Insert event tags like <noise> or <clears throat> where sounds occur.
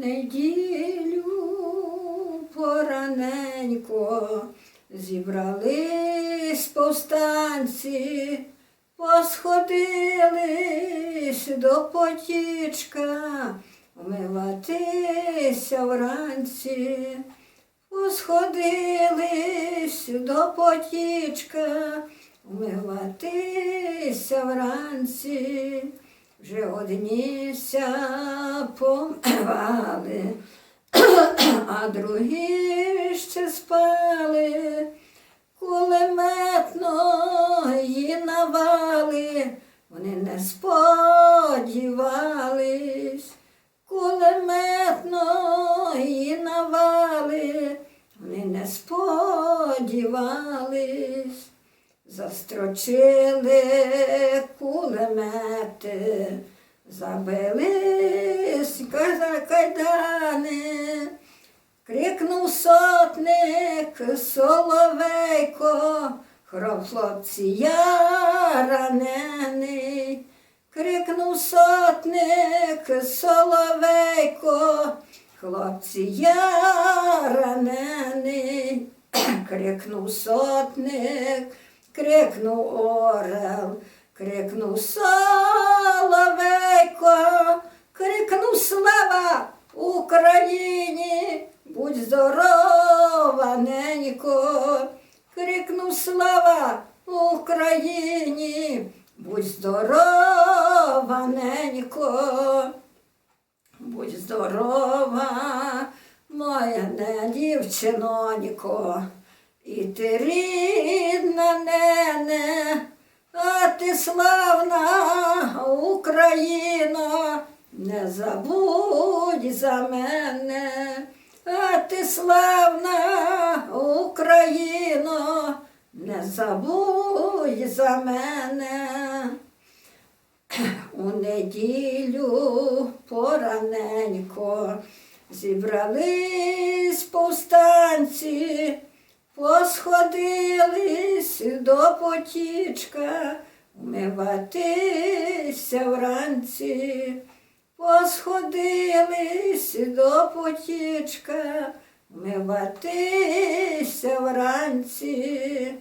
неділю пораненько зібрались повстанці, посходились до потічка, вмиватися вранці, посходились до потічка, вмиватися вранці. Вже одніся помивали, а другі ще спали, кулеметно її навали, вони не сподівались, кулеметно її навали, вони не сподівались. Застрочили кулемети, забились кайдани, крикнув сотник соловейко, хром хлопці я ранений, крикнув сотник соловейко, хлопці я ранений, <clears throat> крикнув сотник, крикнув орел, крикнув соловейко, крикнув слава Україні, будь здорова, ненько, крикнув слава Україні, будь здорова, ненько. Будь здорова, моя не дівчинонько, і ти рідна нене, а ти славна Україна, не забудь за мене, а ти славна Україно, не забудь за мене. У неділю пораненько зібрались повстанці, посходились до потічка, вмиватися вранці, посходились до потічка, вмиватися вранці.